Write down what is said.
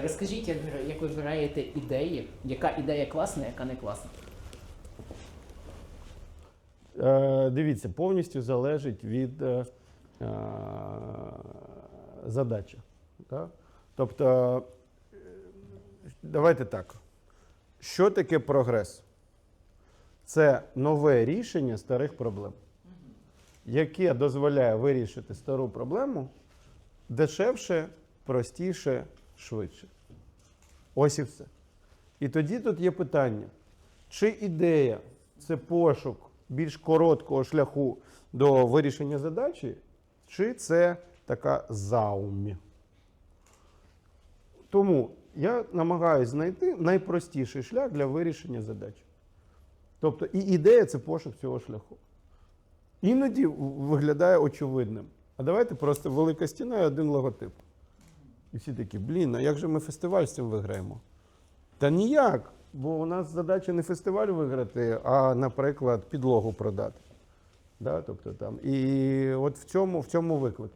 Розкажіть, як, ви вибираєте ідеї, яка ідея класна, яка не класна? Е, дивіться, повністю залежить від е, е, задачі. Тобто, давайте так. Що таке прогрес? Це нове рішення старих проблем, яке дозволяє вирішити стару проблему дешевше, простіше, швидше. Ось і все. І тоді тут є питання, чи ідея це пошук більш короткого шляху до вирішення задачі, чи це така заумі. Тому я намагаюся знайти найпростіший шлях для вирішення задачі. Тобто і ідея це пошук цього шляху. Іноді виглядає очевидним. А давайте просто велика стіна і один логотип. І всі такі, блін, а як же ми фестиваль з цим виграємо? Та ніяк, бо у нас задача не фестиваль виграти, а, наприклад, підлогу продати. Да? Тобто, там. І от в цьому, в цьому виклик.